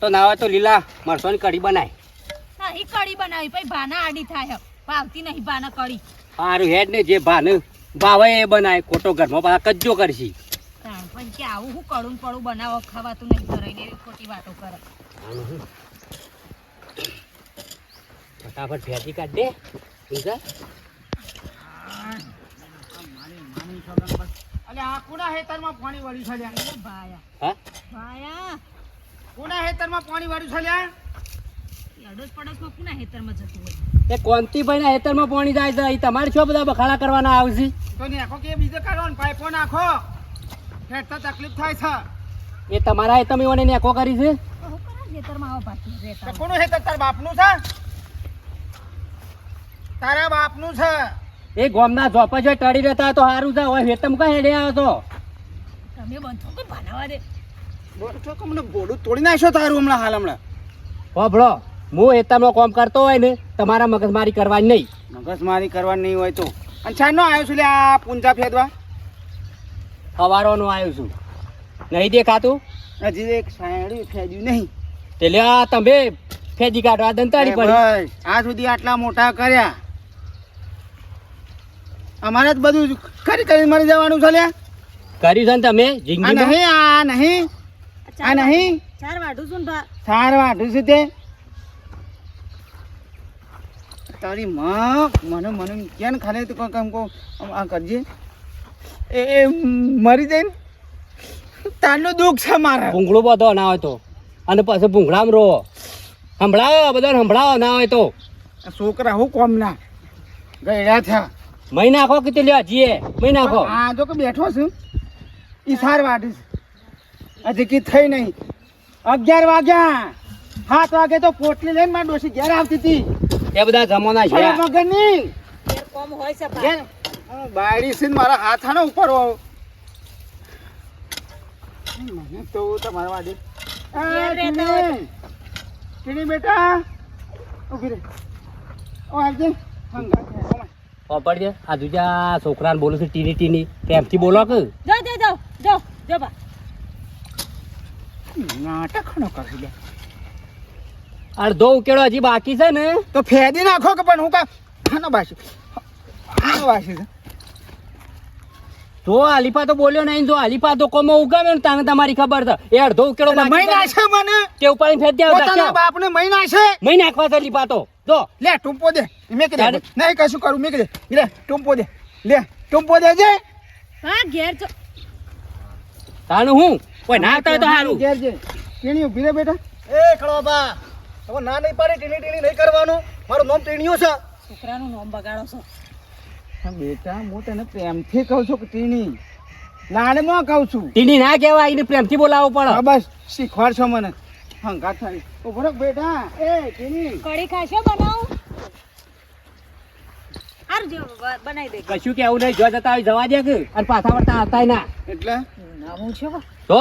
તો ના હોય તો લીલા મરસોની કઢી બનાય. હા ઈ કઢી બનાવી પછી ભાના આડી થાય ભાવતી નહીં ભાના કઢી. સારું હેડ ને જે ભાન ભાવે એ બનાય. ખોટો ઘરમાં પાછા કજ્જો કરશી. પણ કે આવું હું કડું પડું બનાવો ખાવાતું નહીં કરાઈને એવી ખોટી વાતો કરે. ફટાફટ ભેજી કાઢ દે. ઊંઝા. અલે આ કોના હેતરમાં પાણી વળી છે ભાયા હા? ભાયા. કોના હેતરમાં પાણી વાળું છે લ્યા? એ અડોશ પડોશમાં કોના હેતરમાં જતું હોય? એ કોંતીભાઈ ના હેતરમાં પાણી જાય છે તમારે શું બધા બખાડા કરવાના આવશે? તો નાખો કે બીજે કરો ને પાઇપો નાખો. ખેડતા તકલીફ થાય છે. એ તમારા હેતમ એવાને નેકો કરી છે? તો હું ખેતરમાં આવો કોનું હેતર તાર બાપનું છે? તારા બાપનું છે. એ ગોમના ઝોપા જો ટળી રહેતા તો સારું છે. હવે હેતમ કા હેડે આવ્યો તો તમે બંધો કે બનાવવા દે. છો કે મને ગોડું તોડી નાખ્યો તારું હમણાં હાલ હમણાં. હોભળો હું હેતમનો કામ કરતો હોય ને તમારા મગજમારી કરવાની નહીં. મગજમારી કરવાની નહીં હોય તો. અને છાનો આવ્યો છું આ પૂંજા ફેદવા સવારોનો આવ્યો છું. નહીં દેખાતું? હજી એક સાયડું ફેદ્યું નહીં. તે લ્યા તમે ફેજી કાઢવા આ દંતાળી પડી. આ સુધી આટલા મોટા કર્યા. અમારે જ બધું કરી કરી મરી જવાનું છે લ્યા કર્યું છે ને તમે? નહીં આ નહીં. આ નહીં? ચાર વાઢું છું ને ભા. સાર વાઢું છે તે? તારી માં મને મને કેમ ખાલે તું કામ કો આમ આ કરજે. એ એ મરી જઈને ને? તારનું દુઃખ છે મારે. ભૂંગળું બધો ના હોય તો. અને પછી ભૂંગળામાં રહો. સંભળાવો બધા સંભળાવો ના હોય તો. છોકરા હું કોમ ના? ગયા થયા મહી નાખો કે તે લ્યા જીએ. મહી નાખો. આ જો કે બેઠો છું. ઈ સાર વાઢીશ હજી કી થઈ નહીં. અગિયાર વાગ્યા. સાત વાગે તો પોટલી લઈને મારી ડોસી ઘેર આવતી હતી. એ બધા જમાના છે. અરે મગનની? કોમ હોય છે ઘેર હું બાયડી સીન મારા હાથ હાને ઉપર હોવ. મને તો તમારા હોય તો. બેટા. ઊભી ઓ આવજે. ઓ આ દુજા છોકરાને બોલું છું ટીની ટીની. પ્રેમથી બોલો કે? જો જો જો જો જો ભા નાટક નો કરી લે. અડધો ઉકેડો હજી બાકી છે ને? તો ફેદી નાખો કે પણ હું કા આનો બાસી આનો બાસી છે. જો આલીપા તો બોલ્યો નહીં જો આલીપા તો કોમો ઉગામે ને તાને તમારી ખબર છે. એ અડધો ઉકેડો બાકી મહિના છે. મને. તે ઉપર ફેંકી આવતા પોતાના? બાપને મહિના છે. મહિના નાખવા છે લીપા તો. જો. લે ટૂંપો દે. મેં કે દે. નહીં કશું કરું મે કે દે. લે ટૂંપો દે. લે ટૂંપો દે જે. હા ઘેર તો તાનું હું? કોઈ ના આવતા હોય તો સારું ઘેર જે. કેણી ઊભી રે બેટા એ ખડોબા તમે ના નહીં પાડી ટીણી ટીણી નહીં કરવાનું. મારું નામ ટીણીઓ છે. છોકરાનું નામ બગાડો છો. હા, બેટા હું તને પ્રેમથી કહું છું કે ટીણી. લાડમાં કહું છું. ટીણી ના કહેવાય એને પ્રેમથી બોલાવવું હા પડે બસ શીખવાડશો મને. હંકાર થાય તો રહો બેટા. એ ટીણી. કઢી ખાશો બનાવું? હારું જો બ- બનાવી દે. કશું કેવું નહીં જો જતા હોય જવા દે કે. અને પાછા વળતા આવતાય ના. એટલે? છે તો?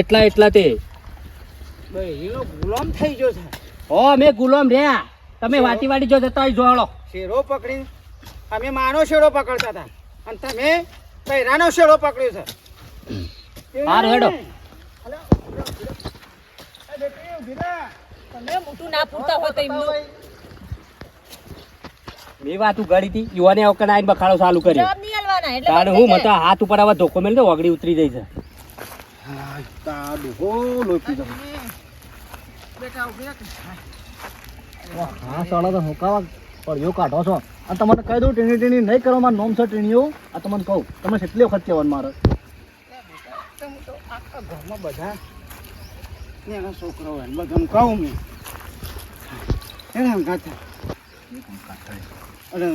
એટલા એટલા તે. ગુલામ થઈ ગયો છે. ઓ અમે ગુલામ રહ્યા. તમે વાટી વાટી જો જતા હોય જોડો. શેરો પકડી? અમે માનો શેરો પકડતા હતા. અને તમે બૈરાનો શેરો પકડ્યો છે. હાર હેડો. તમે મોટું ના પૂરતા હોય તો એમનું. મેં વાતું કરી હતી. યુવાને અવકણ આવીને બખાડો ચાલુ કર્યો. જવાબ એટલે તાડ હું મતા હાથ ઉપર આવા ધોકો મેલ ઓગળી ઉતરી જાય છે હાય, તા ડૂબો લોહી પી જાઉં. બેટા ઊભી રાખ. હા સાળા તો હુકાવા પડ્યો કાઢો છો અને તમને કહી દઉં ટીણી ટીણી નહીં કરો મારું નોમ છે ટીણીઓ આ તમને કહું તમે કેટલી વખત કહેવાનું મારે તો આખા ઘરમાં બધા એના છોકરો હોય બધાને કહું મેં એને થાય. અરે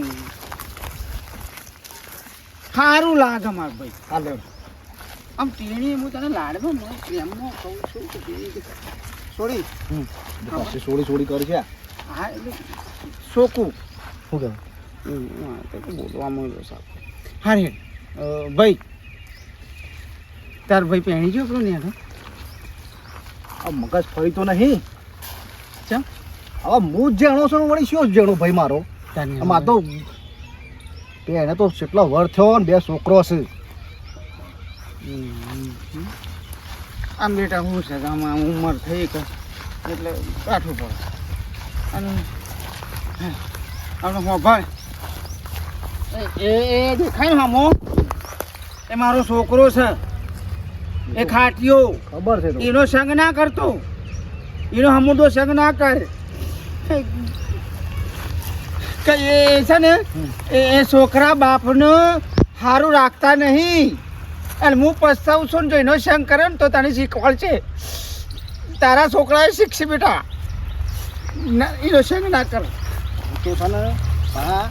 સારું લાગે માર ભાઈ. હાલો. આમ ટીણી હું તને લાડમાં મને પ્રેમમાં કહું છું કે ટીણી સોડી પાછી સોડી સોળી કરી છે હા એટલે સોકું શું કહે? હમ, હા, તો તો બોલવામાં સારું હા રે ભાઈ. તાર ભાઈ પહેણી ગયો પેલો ને આ મગજ ફરી તો નહીં. ચમ. હવે હું જ જાણો છું ને વળી શું જાણું ભાઈ મારો? તાને આમાં તો એને તો કેટલો વર થયો ને બે છોકરો છે. આમ બેટા હું છે કે આમાં ઉંમર થઈ કે એટલે કાઠું પડે. અને આપણે હો ભાઈ. એ એ દેખાય ને હામો? એ મારો છોકરો છે. એ ખાટીયો. ખબર છે એનો સંગ ના કરતો. એનો હમુદો સંગ ના કર. કે એ છે ને એ છોકરા બાપને સારું રાખતા નહીં. અને હું પસ્તાવું છું ને જો એનો સંગ કરે ને તો તને શીખવાડશે તારા છોકરાએ શીખશે બેટા. એનો સંગ ના કર. તો તને હા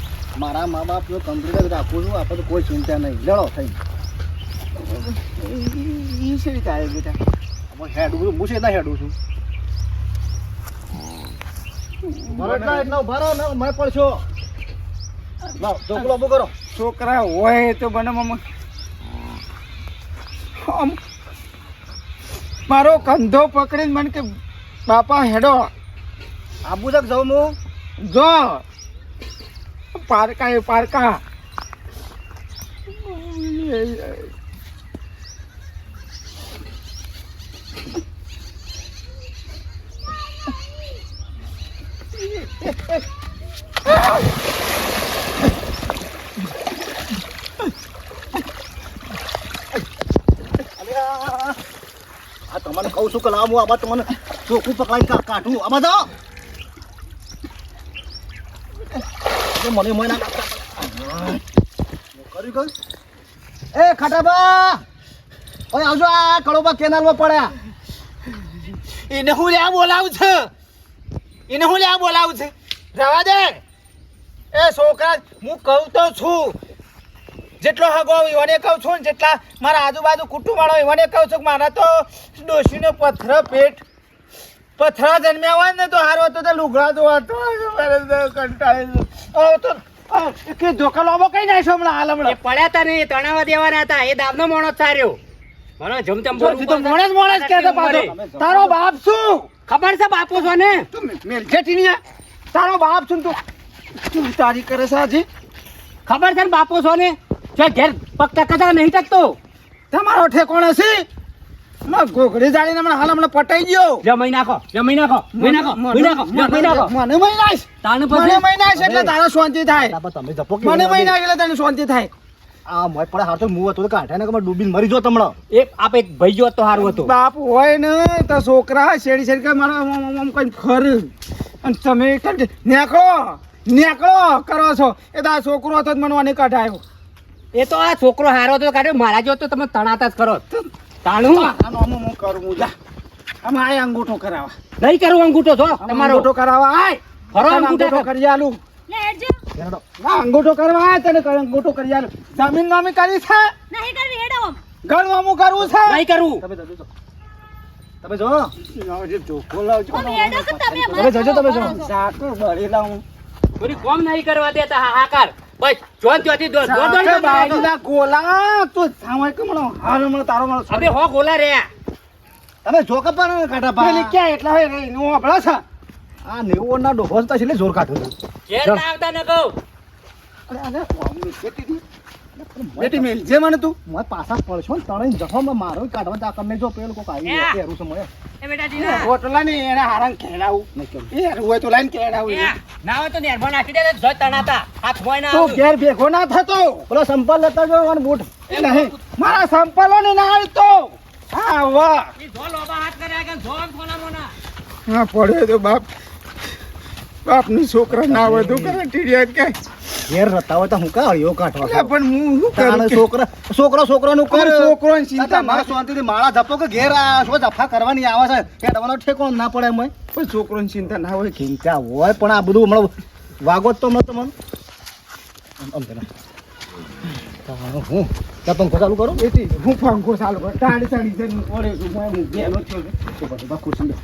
મારા મા બાપ જો કમ્પ્લીટ જ રાખું છું આપણે કોઈ ચિંતા નહીં. લડો થઈ. એ છે બેટા? હેડું છું હું છે હેડું છું? એટલા એટલા ઊભા ને મેં પડશો. લાવ ચોકલો ઊભો કરો. છોકરા હોય તો બને મમ્મી મારો કંધો પકડીને મને કે બાપા હેડો. આબુ તક જાઉં હું? જો. પારકા એ પારકા. તમને કહું છું કે લાવ, હું આબા તમને ચોખ્ખું પકડાઈને કાઢું. આમાં તો મને મોય કરી કઈ? એ ખાટાબા ઓય આવજો આ કળોબા કેનાલમાં પડ્યા. એને હું લ્યા બોલાવું છું. એને હું લ્યા બોલાવું છે? રવા દે. એ છોકરા હું કહું તો છું. જેટલો હગો એને કહું છું ને જેટલા મારા આજુબાજુ કુટુંબ વાળો એને કહું છું મારા તો ડોશીનો પથ્થર પેટ. પથરા જન્મ્યા હોય ને તો હારો હતો તો લુગડા તો હતો તો કંટાળી તો કે ધોકા લોબો કઈ નાખ્યો હમણાં હાલ હમણાં? પડ્યા તા ને તણાવા દેવાના હતા. એ દાબનો મોણો સાર્યો. મને જમતમ બોલવું તો મોણે મોણે જ કહેતો પાછો. તારો બાપ શું? ખબર છે બાપુ છો ને તું મેલજેટી ની આ? તારો બાપ છું તું તું તારી કરે છે આજે. ખબર છે ને બાપુ છો ને જો ઘેર પગતા કદા નહીં ટકતો તમારો ઠેકોણ છે? માં ગોગડી જાળીને હમણાં હાલ હમણાં પટાઈ ગયો. જમાઈ નાખો જમાઈ નાખો જમાઈ નાખો જમાઈ નાખો જમાઈ નાખો. મને મહિનાશ તાને મને પછી નાખ એટલે તારા શાંતિ થાય. તમે જપો મને મહિના એટલે તને શાંતિ થાય. આ મોય પડે તો મું હતો કાઢે ને ડૂબીને મરી જો તમણો. એક આપ એક ભાઈ જો તો હારું હતું. બાપ હોય ને તો છોકરા શેડી શેડી કઈ મારા આમ કઈ ખર. અને તમે કઈ નેકળો નેકળો કરો છો. એ તો આ છોકરો હતો જ મને અને કાઢાયો એ તો આ છોકરો હારો હતો કાઢ્યો મારા જો તો તમે તણાતા જ કરો. તાણું? આનો આમ હું કરું હું જા. આમ આય અંગૂઠો કરાવવા. નહીં કરું અંગૂઠો છો તમારો. અંગૂઠો કરાવવા આય. ફરો અંગૂઠો કર. આલું. અંગૂઠો કરવા તને કર- અંગૂઠો કરી આલું. જમીન નામી કરી છે? નહીં કરવી હેડો. આમ. ઘણું કરવું છે? નહીં કરવું તમે જજો. જો. તમે જો તમે તમે જજો, તમે જજો. સાકર બળી લાવું. પૂરી કોમ નહીં કરવા દેતા હાહાકાર. બસ જોન ત્યાંથી દોડ દોડ દોડ દોડ. ગોલા તો સામે કે મને હાલ મળ તારો મળ અબે હો ગોલા રહ્યા તમે જો પર કાટા કાઢા એટલે ક્યાં એટલા હોય રે? નો આપડા છે. આ નેવું ના ડોહો હતા એટલે જોર કાઢ્યો. ઘેર ના આવતા ન કહું. અરે અરે મમ્મી કેટી દી. બેટી મેલ જે મને તું. મોય પાછા પડશો ને તણે જખો માં મારો કાઢવા તા કમે જો પેલ કોક આવી એ. પહેરું સમય એ બેટા જીના. રોટલા ને એને હારાન ખેડાવું. નહીં કેવું. એ હોય તો લાઈન ખેડાવું. ના હોય તો નેરમો નાખી દે જો તણાતા. હાથ મોય ના તો ઘેર ભેગો ના થતો. પેલો સંપલ લેતા જો અને બૂટ. એ નહીં મારા સંપલો ને ના આવતો હા વાહ એ જો લોબા હાથ કર્યા કે જો આમ મોના. હા પડ્યો તો બાપ. બાપનું છોકરા ના વધુ કરે ટીડિયા કે ઘેર રહેતા હોય તો હું કા હળિયો કાઢવા પણ હું શું કરું? છોકરા છોકરો છોકરાનું કર છોકરો ચિંતા મારા શાંતિથી માળા ધપો કે ઘેર શું ધફા કરવાની આવે છે. કે તમારો ઠેકો ના પડે એમ પણ છોકરોની ચિંતા ના હોય. ચિંતા હોય પણ આ બધું હમણાં વાગો તો હમણાં તમને આમ- પેલા. હું? ત્યાં પંખો ચાલુ કરું? બેટી હું પંખો ચાલુ કર. ટાળી ટાળી જઈને ઓરે છું. હું ગેલો છું તો ખુરશી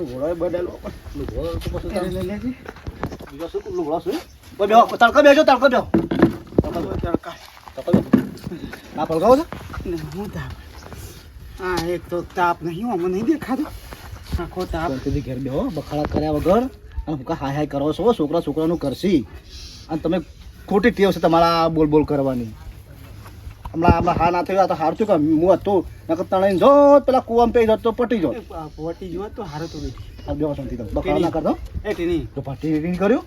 લે. ઘોડો બદલો લુગડો તો પછી તારે લઈ લેજે. બીજો શું લુગડો શું? કોઈ બેહો, તડકો બેહજો તડકો બેહો. તડકા તડકો. બેહો. આ પલકાવો છો? હું તાપ? હા એક તો તાપ નહીં અમને નહીં દેખાતો. આખો તાપ. શાંતિથી ઘેર બેહો બખાડા કર્યા વગર. અને હું હાય હાય કરો છો છોકરા છોકરાનું કરશી. અને તમે ખોટી ટેવ છે તમારા બોલ બોલ કરવાની. હમણાં હમણાં હા ના થયું તો હાર થયું કે હું હતો. નકર તણાઈને જો પેલા કુવામાં પી જતો પટી જો પટી જો તો હારો તો આ બે શાંતિ તો બકા ના કરતો એ ટીની. તો પટી રીડિંગ કર્યું.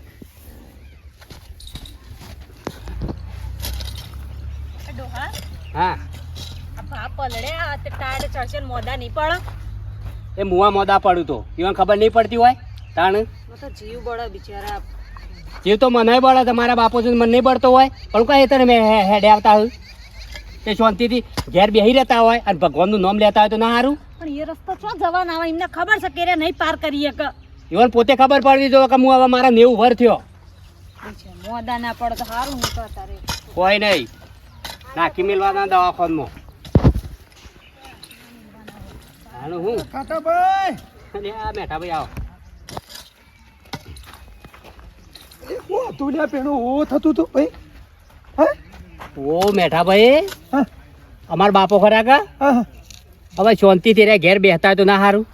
ડોહા હા. આ ભા પલળે આ તે ટાઢ ચડશે મોદા નહીં પડે એ મુવા મોદા પડ્યું તો. ઈવન ખબર નહીં પડતી હોય? તાણ? તો જીવ બળે બિચારા જીવ તો મને બળે તમારા બાપો મને નહીં બળતો હોય. પણ કઈ તને મેં હેડે આવતા હોય? તે શાંતિથી ઘેર બેહી રહેતા હોય અને ભગવાનનું નામ લેતા હોય તો ના સારું પણ એ રસ્તો શું જવાના આવે? એમને ખબર છે કે રે નહીં પાર કરીએ કે. ઈવન પોતે ખબર પડવી જો કે હું હવે મારા નેવું વર થયો. મોદા ના પડે તો સારું નહીં તો તારે કોઈ નહીં. નાખી મેળવાના દવાખાનમાં. હાલો હું. કાકા ભાઈ અને આ બેઠા ભાઈ આવો ઓ તું ને પેલું ઓ થતું તું ભાઈ? હા ઓ મેઠા ભાઈ અમાર બાપો ખરા કા? હવે શાંતિથી રે ઘેર બેહતા તો ના સારું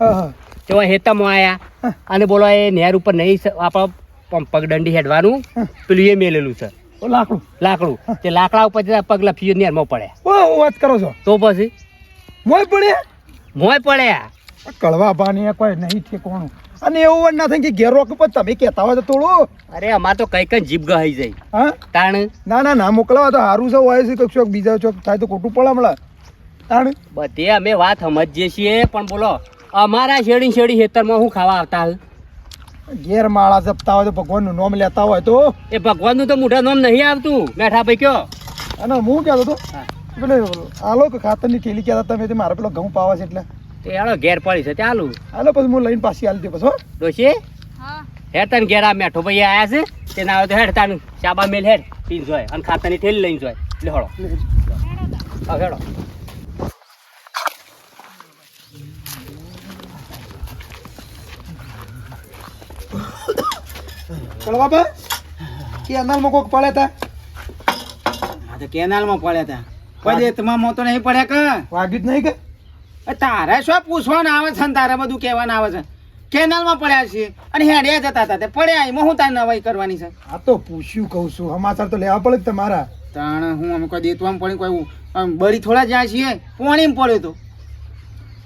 હા તેઓ હેતમમાં આયા અને બોલો એ નહેર ઉપર નહીં આપણે પગદંડી હેડવાનું પેલું એ મેલેલું છે. લાકડું. લાકડું. તે લાકડા ઉપર પગ લફી નહેરમાં પડે ઓ વાત કરો છો? તો પછી? મોય પડે મોય પડ્યા. કળવા ભાની કોઈ નહીં ઠેકવાનું. અને એવું પણ ના થાય કે ઘેર રોક પર તમે કહેતા હોય તો થોડું. અરે અમાર તો કઈ કઈ જીભ ગહાઈ જાય. હા? તાણ? ના ના ના મોકલાવા તો સારું છે હોય છે કે ચોક બીજા ચોક થાય તો ખોટું પડે હમણાં. તાણ? બધે અમે વાત સમજીએ છીએ પણ બોલો અમારા શેડી શેડી ખેતરમાં હું ખાવા આવતા? ઘેર માળા જપતા હોય તો ભગવાનનું નામ લેતા હોય તો. એ ભગવાનનું તો મોઢા નામ નહીં આવતું. બેઠા ભાઈ કયો? અને હું કહેતો હતો. પેલે કે ખાતરની થેલી કહેતા તમે મારે પેલો ઘઉં પાવા છે એટલે. તે હાલો ઘેર પડી છે ચાલુ. હાલો પછી હું લઈને પાછી હાલતી પછી હો. ડોશી? હા. હેડ તને ઘેર આ મેઠો ભાઈ આયા છે તે ના આવે તો હેડ તાનું ચાબા મેલ હેડ પીન જોય અને ખાતાની થેલી લઈને જોય. લે હળો. હા હેડો. ચલો બાપા કે અનાલમાં કોક પડ્યા તા? હા તો કેનાલમાં પડ્યા હતા કોઈ તમામ મોતો નહીં પડ્યા કા? વાગ્યું જ નહીં કે? તારે શું પૂછવાનું આવે છે ને તારે બધું કહેવાનું આવે છે? કેનાલમાં પડ્યા છીએ અને હેડ્યા જતા હતા તે પડ્યા એમાં હું તારે નવાઈ કરવાની છે? આ તો પૂછ્યું કહું છું સમાચાર તો લેવા પડે જ તમારા. તાણ હું અમે કોઈ દેતવામાં પડી કોઈ આમ બળી થોડા જ્યાં છીએ પોણીમાં પડ્યો તો.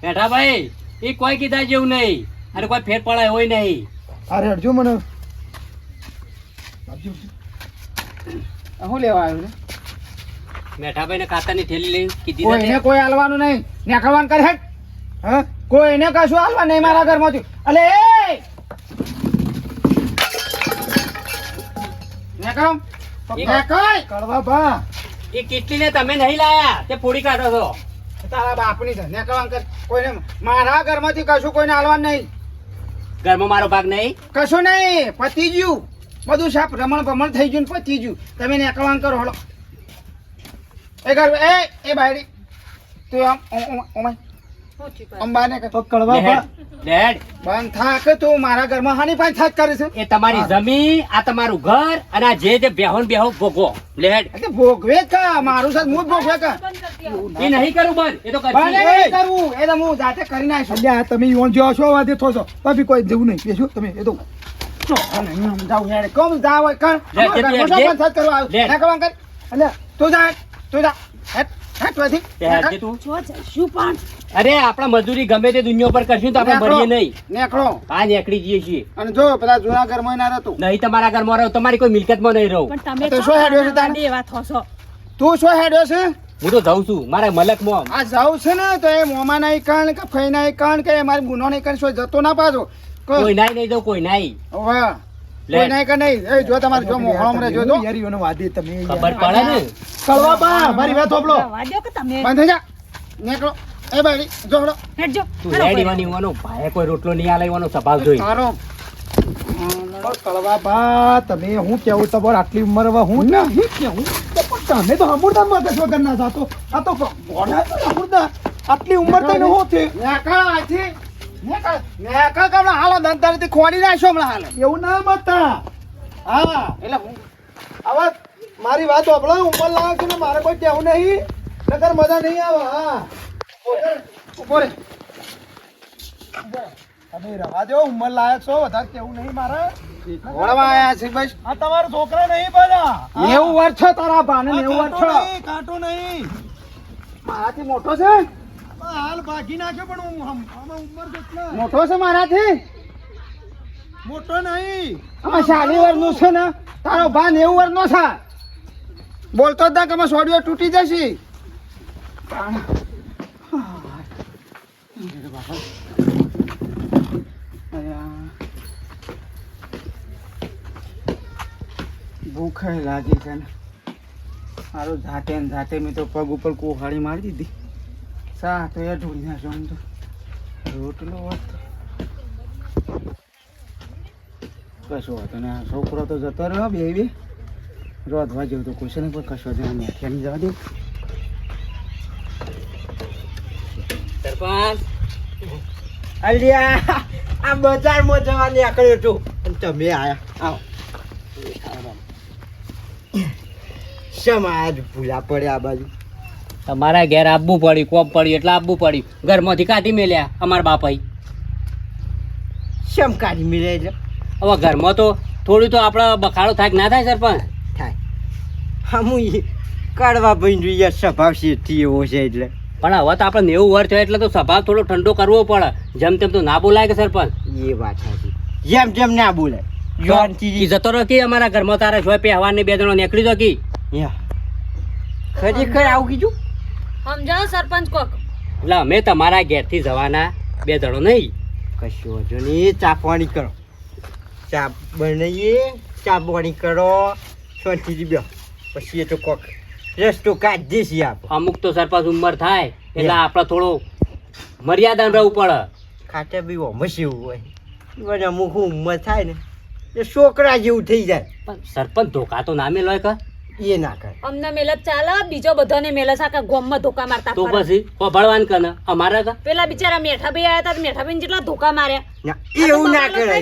બેઠા ભાઈ એ કોઈ કીધા જેવું નહીં અને કોઈ ફેર પડાય હોય નહીં. અરે અડજો મને. શું લેવા આવ્યું લે? મેઠા ભાઈ ને ખાતાની થેલી લઈ કીધી કોઈને. કોઈ હાલવાનું નહીં. નેકળવાનું કરે હેડ હા? કોઈને કશું હાલવા નહીં મારા ઘરમાંથી. અલે એ! બા તમે નહીં લાયા તે પૂરી કાઢો છો. તારા બાપની છે નેકળવાનું કર. કોઈને મારા ઘરમાંથી કશું કોઈને હાલવાનું નહીં. ઘરમાં મારો ભાગ નહીં? કશું નહીં. પતી ગયું. બધું સાપ રમણ ભમણ થઈ ગયું ને પતી ગયું. તમે નેકળવાનું કરો હલો એ ઘર એ એ બાયડી. તું આમ ઓમ- ઓમ- ઓમાય. શું થયું આમ બહાર નીકળ. તો કળવા બા લેડ લેડ બંધ થા તું મારા ઘરમાં હાની પાસે થાક કરે છે. એ તમારી જમીન આ તમારું ઘર અને આ જે જે બેહોન બેહો ભોગવો. લેડ એટલે ભોગવે કા? મારું સાથ હું ભોગવે કા? એ નહીં કરું બંધ. એ તો ભલે કરશે એ. તો હું જાતે કરી નાખીશ. અલ્યા તમે યોન જો છો વાદે થો છો. ભાભી કોઈ જવું નહીં. બેસો તમે એ તો. અને યાર કોમ જાવ હોય કર આવ લે. કર અલ્યા. તું જા તું જા. હેટ હેટ ત્યાંથી. તે હેડ જે તું. જો જઈશું પણ? અરે આપણા મજૂરી ગમે તે દુનિયા પર કરશું તો આપણે ભરીએ નહીં. નેકળો. આ નીકળી જઈએ છીએ. અને જો પેલા જૂના ઘરમાં ના રહેતું. નહીં તમારા ઘરમાં રહો તમારી કોઈ મિલકતમાં નહીં રહો. પણ તમે શું હેડ્યો છે એવા થોસો તું શું હેડ્યો છે? હું તો જઉં છું મારા મલકમાં આ જાઉં છે ને તો એ મોમાં નહીં કણ કે ફઈ નહીં કણ કે મારી ગુનો નહીં કણ શું જતો ના પાછો. કોઈ નાઈ નહીં દઉં કોઈ નાઈ વાહ. કોઈ નહીં કે નહીં. એ જો તમારે જો મોહળમ રે જો તો યાર ઈવોને તમે ખબર પડે ને? કળવા બા મારી વાત હોભળો. જવા કે તમે? બંધ જા. નીકળો. એ બાયડી જો હળો. હેડજો. તું રેડી વાની વાનો ભાઈ કોઈ રોટલો નહીં આલે સ્વભાવ જોઈ. તારો. કળવા બા તમે હું કેવું? તમારે આટલી ઉંમર હવે હું નહીં કેવું? તમે તો અમૃતા મગજ વગર ના જાતો આ તો આટલી ઉંમર થઈને હું છે નેકળ આથી ખોડી નાખ્યો હમણાં હાલ. એવું ના બતા હા એટલે હું હવે મારી વાત હોભળો ઉપર લાગે છે મારે કોઈ કહેવું નહીં. નકર મજા નહીં આવે હા. ઉપર તમે રવા દો ઉંમર લાયક છો વધારે કેવું નહીં મારે. શીખવાડવા આયા છે બસ આ તમારા છોકરા નહીં બધા નેવું વર્ષ તારા ભાને નેવું કાંટો વર્ષ નહીં, કાંટો નહીં. મારાથી મોટો છે? હાલ ભાગી નાખ્યો પણ હું આમ- આમાં ઉંમર કેટલા મોટો છે મારાથી? મોટો નહીં. આમાં ચાલી વર્ષનું છે ને? તારો ભા નેવું વર્ષનો છે. બોલતો જ ના કે સોડિયો તૂટી જશે. ભૂખ લાગી છે ને. મારું જાતે ને જાતે મેં તો પગ ઉપર કોહાડી મારી દીધી. સા તો એ ઢોળી નાખ્યો આમ તો. રોટલો હોત કશો હતો ને છોકરો તો જતો રહ્યો બે બે. રોધવા જેવું તો કોઈ છે નહીં પણ કશો હતો મેઠિયાની જવા દે. સરપંચ. અલ્યા, આ બજારમાં જવા નીકળ્યો છું. અને તમે આયા. આવો. શમ આજ ભૂલા પડે આ બાજુ? તમારા ઘેર આબુ પડ્યું કોમ પડ્યું એટલે આપવું પડ્યું ઘરમાંથી કાઢી મેલ્યા અમારા બાપાઈ શમ કાઢી મેળે એટલે? હવે ઘરમાં તો થોડું તો આપણે બખાડો થાય કે ના થાય સરપંચ? થાય. હમું કાઢવા ભાઈ જોઈએ સ્વભાવ શેઠી એવો છે એટલે. પણ હવે તો આપણે નેવું વર્ષ થયા એટલે તો સ્વભાવ થોડો ઠંડો કરવો પડે. જેમ તેમ તો ના બોલાય કે સરપંચ? એ વાત સાચી. જેમ જેમ ના બોલાય. જતો રહ્યો કે અમારા ઘરમાં તારા શોય પહેવાની બે જણો નીકળી તો કી? ખરેખર આવું કીધું? સમજાવો સરપંચ કોક. એટલે અમે તમારા ઘેરથી જવાના બે જણો નહીં. કશું હજુ નહીં. ચા પાણી કરો. ચા બનાવીએ. ચા પાણી કરો. શાંતિથી બેહો. પછી એ તો કોક રસ્તો કાઢી છીએ અમુક તો સરપંચ ઉંમર થાય. એટલે આપણે થોડો મર્યાદા રહેવું પડે. ખાતે બી ઓમસ એવું હોય. મને અમુક ઉંમર થાય ને. એ છોકરા જેવું થઈ જાય. પણ સરપંચ ધોકા તો ના મેલો કે? એ ના કરે. અમને મેલત ચાલે બીજો બધાને મેલે સાકા ગોમમાં ધોકા મારતા તો. પછી ભળવાન કે અમારા કા? પેલા બિચારા મેઠાભાઈ આયા હતા મેઠાભાઈ જેટલા ધોકા માર્યા? ના એવું ના કરે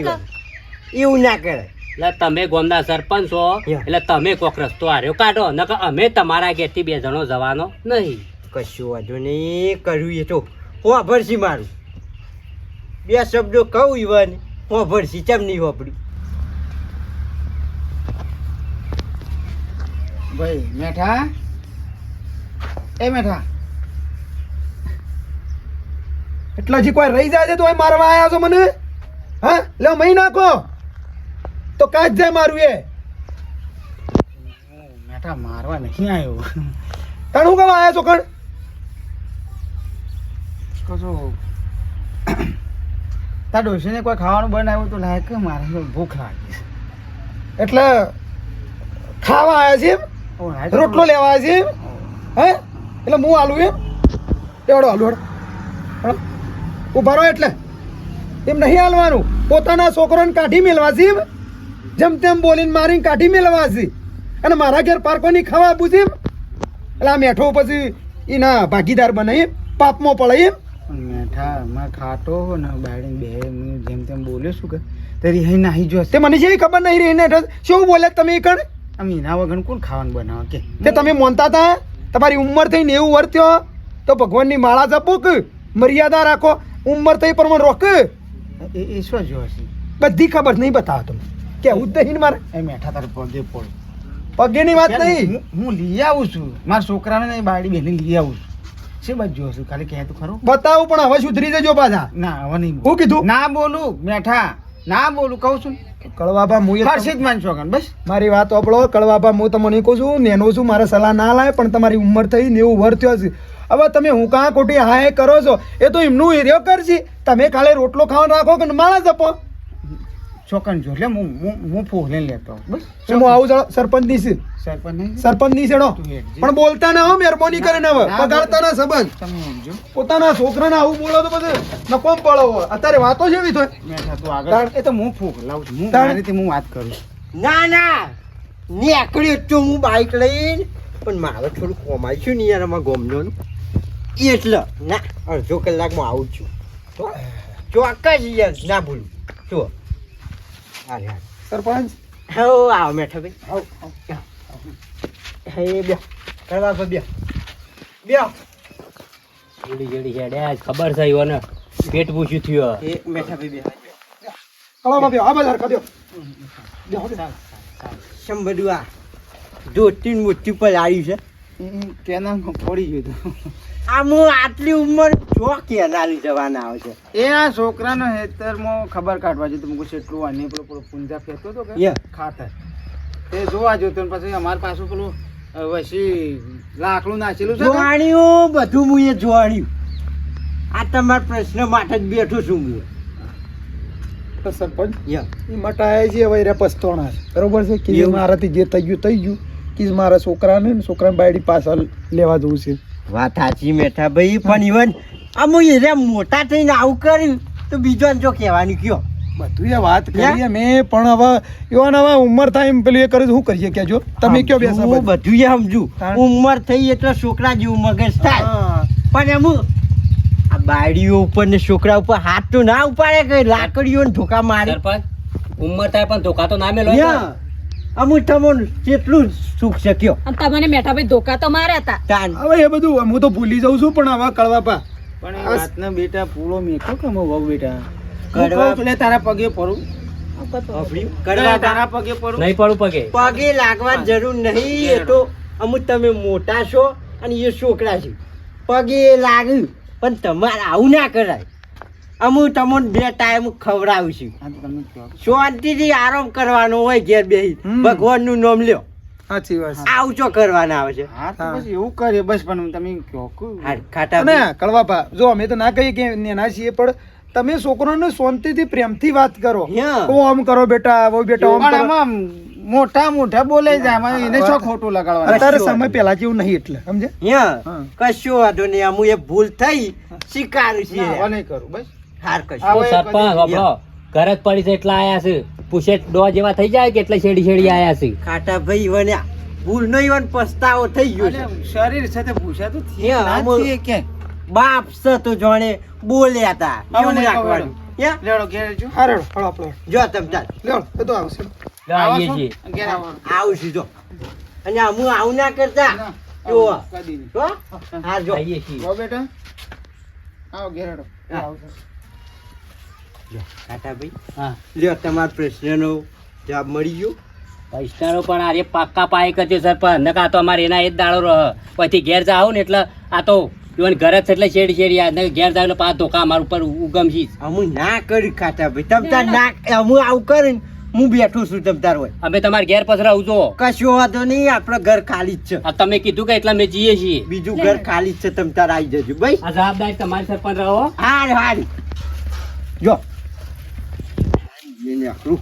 એવું. ના કરે. એટલે તમે ગોમના સરપંચ છો એટલે તમે કોક રસ્તો હાર્યો કાઢો નકર અમે તમારા ઘેરથી બે જણો જવાનો નહીં. કશું વાંધો નહીં કર્યું એ તો. હું ભરસી મારું. બે શબ્દો કહું ઈવન હું ભરસી ચમ નહીં વાપર્યું ભાઈ મેઠા? એ મેઠા. એટલે હજી કોઈ રહી જાય છે તો મારવા આવ્યા છો મને? હા? લે મહી નાખો. તો કાચ જાય મારું એ. મેઠા મારવા નહીં આવ્યો કણ હું કમ આવ્યા છો કણ? કશું તાર ડોસીને કોઈ ખાવાનું બનાવ્યું તો લાયક મારે ભૂખ લાગી. એટલે ખાવા આવ્યા છે એમ? રોટલો લેવા છે? હે? એટલે હું આલુ એમ? એવડો આલુ હેડો. ઊભા રહો એટલે. એમ નહીં હાલવાનું પોતાના છોકરોને કાઢી મેળવા છે જેમ તેમ બોલીને મારીને કાઢી મેળવા છે. અને મારા ઘેર પાર્કોની ખાવા આપું છે એટલે આ મેઠો પછી એના ભાગીદાર બનાવી પાપમાં પડે એમ? મેઠા માં ખાટો ને બાળી બે જેમ તેમ બોલ્યો શું કે તરી હે નાહી જો. તે મને જેવી ખબર નહીં રહી ને શું બોલે તમે એ કણ? આમ એના વગર કોણ ખાવાનું બનાવે? કે તે તમે મોનતા હતા તમારી ઉંમર થઈ નેવું વર્ષ થયો તો ભગવાનની માળા જપો કે મર્યાદા રાખો ઉંમર થઈ પ્રમાણે રોક? એ એ શું જો હશે બધી ખબર નહીં બતાવો તમે. કેવું જ નહીં મારે? એ મેઠા તારે પગે પડો. પગેની વાત નહીં. હું- લઈ આવું છું. મારા છોકરાને બાડી બાળી બેને લઈ આવું છું. શું બાજુ હશું ખાલી કહે તો ખરું? બતાવું પણ હવે સુધરી જજો પાછા. ના હવે નહીં હું કીધું? ના બોલું મેઠા. ના બોલું કહું છું. કળવાભા હું એ હર્ષિત માનશો કણ બસ. મારી વાત આપણો કળવાભા હું તમને કહું છું નેનો છું મારે સલાહ ના લાય પણ તમારી ઉંમર થઈ નેવું વર્ષ થયો છે. હવે તમે હું કાં ખોટી હાય કરો છો? એ તો એમનું એરિયો કરશે. તમે કાલે રોટલો ખાવાનું રાખો કે માણસ જપો છોકન જો એટલે હું હું ફૂક ફોલે લેતો બસ. હું આવું જાણો સરપંચની છે સરપંચ સરપંચની છેડો પણ બોલતા ના હો મહેરબાની કરીને હવે. ના, પગાડતા ના સંબંધ. તમે સમજો પોતાના છોકરાને આવું બોલો તો પછી નકોમ પડો અત્યારે વાતો છે એવી આગળ. એ તો હું ફૂક લાવું છું. હું રીતે હું વાત કરું છું. ના ના. નીકળ્યો તો હું બાઈક લઈને. પણ મારે થોડું કોમાય છું ને યાર અમારા ગોમનું એટલે ના અડધો કલાકમાં આવું જ છું? ચોક્કસ યાર ના ભૂલું જો હાલે હાલે. સરપંચ? હો આવો મેઠો ભાઈ આવો આવો હે બે કરવા બે બે જેડી જેડી હેડે આજ ખબર થઈ ઓને પેટ પૂછ્યું થયું એક મેઠા ભાઈ બે કળવા બે આ બજાર કદ્યો દ્યો. દ્યો, દ્યો. શંભરુ આ ધોતી ને મોટી પર આવ્યું છે. કેના પડી ગયું હતું. આમ આટલી ઉંમર જો કેનારી જવાના આવે છે એ આ છોકરાનો હેતરમાં ખબર કાઢવા જતો મુકું એટલું અને પેલો પેલો પુંજા કહેતો હતો કે યા. ખાતર. તે જોવા જોતો ને પછી અમારે પાછું પેલું વસી લાકડું નાખેલું છે જોવાણ્યું બધું હું એ જોવાણ્યું. આ તમારા પ્રશ્ન માટે જ બેઠું છું હું. તો સરપંચ યા. એ મટાય છે હવે રે પસ્તોણા છે. બરોબર છે? કે મારાથી જે થઈ ગયું થઈ ગયું. કે મારા છોકરાને ને છોકરાને બાયડી પાછળ લેવા જવું છે. વાત સાચી મેઠા ભાઈ પણ ઇવન અમુ એરે મોટા થઈને આવું કર્યું તો બીજો જો કહેવાનું કયો? બધું એ વાત કરીએ મેં પણ હવે એવા હવે ઉંમર થાય એમ પેલું એ કર્યું શું કરીએ? કેજો તમે કયો બેસા બધું એ સમજુ. ઉંમર થઈ એટલે છોકરા જેવું મગજ થાય. પણ એમ આ બાળીઓ ઉપર ને છોકરા ઉપર હાથ તો ના ઉપાડે કે લાકડીઓ ને ધોકા મારે. સરપંચ ઉંમર થાય પણ ધોકા તો ના મેલો. અમુક તમને કેટલું સુખ શક્યો અને તમને મેઠાભાઈ ધોકા તો માર્યા હતા. તાન. હવે એ બધું હું તો ભૂલી જાઉં છું પણ હવે કળવા પા પણ એ વાતનો બેટા પૂળો મેકો કે મો વહુ બેટા? કડવા કરવા- કહું છું, લે તારા પગે પડું. કડવા તારા પગે પડું. નહીં પડું પગે. પગે લાગવા જરૂર નહીં એ તો અમુક તમે મોટા છો અને એ છોકરા છે. પગે લાગ્યું પણ તમારે આવું ના કરાય. અમુક તમને બે ટાઈમ ખવડાવું છું હા તો શાંતિથી આરામ કરવાનો હોય ઘેર બેસી હમ. ભગવાનનું નામ લ્યો. સાચી વાત. આવું ચો કરવાના આવે છે. હા તો બસ એવું કરે બસ પણ તમે કહો ખાટા ના કળવા પા જો અમે તો ના કહીએ કે ના છીએ પણ તમે છોકરાને શાંતિથી પ્રેમથી વાત કરો. ઓ આમ કરો બેટા ઓ બેટા આમ આમાં મોટા મોટા બોલે આમાં એને શું ખોટું લગાડવાનું. અત્યારે સમય પેલા જેવું નહીં એટલે સમજે. કશો વાંધો નહીં અમુ એ ભૂલ થઈ સ્વીકારું છે નહીં કરું બસ. હાર કશું હવે સરપંચ વાપરો ઘર જ પડી છે એટલા આયા છે. પૂછે ડો જેવા થઈ જાય કે એટલે શેડી શેડી આયા છે? ખાટા ભાઈ વન્યા ભૂલ નો ઈવન પસ્તાવો થઈ ગયો છે. શરીર સાથે પૂછ્યા તો યા, ના આમાં- થઈએ ક્યાંય. બાપ છે તો જોણે બોલ્યા હતા એવું રાખવાનું. યા? ઘેર જો. હા હળો આપણો. જો તમ તાર. લેવડો બધું આવશે. આવીએ છીએ. ઘેર આવો. આવું જો. અને અમુ આવું ના કરતા. જો. કદી નહીં. જો હા? જો. આવીએ છીએ. બેટા. આવો ઘેર આવો. છો. ભાઈ હા. લ્યો તમારા પ્રશ્નનો જવાબ મળી ગયો. પૈસાનો પણ અરે પાક્કા પાય કરજો સરપંચ નકા તો અમારે એના એ જ દાડો રહ. પછી ઘેર જાવ ને એટલે આ તો ઈવન ઘરે છે એટલે શેડી શેડી આ ને ઘેર જાવ પાછા ધોકા મારા ઉપર ઉગમશી હું ના કરી ખાતા ભાઈ તમ તાર ના હું આવું કરીને હું બેઠું છું તમ તાર હોય. અમે તમારે ઘેર પસરા આવજો કશો વાંધો નહીં આપણો ઘર ખાલી જ છે. આ તમે કીધું કે એટલા અમે જઈએ છીએ. બીજું ઘર ખાલી જ છે તમ તાર આવી જજો. ભાઈ. આ જવાબદારી તમારી સરપંચ રહો. હા હારી. જો. de minha cruz.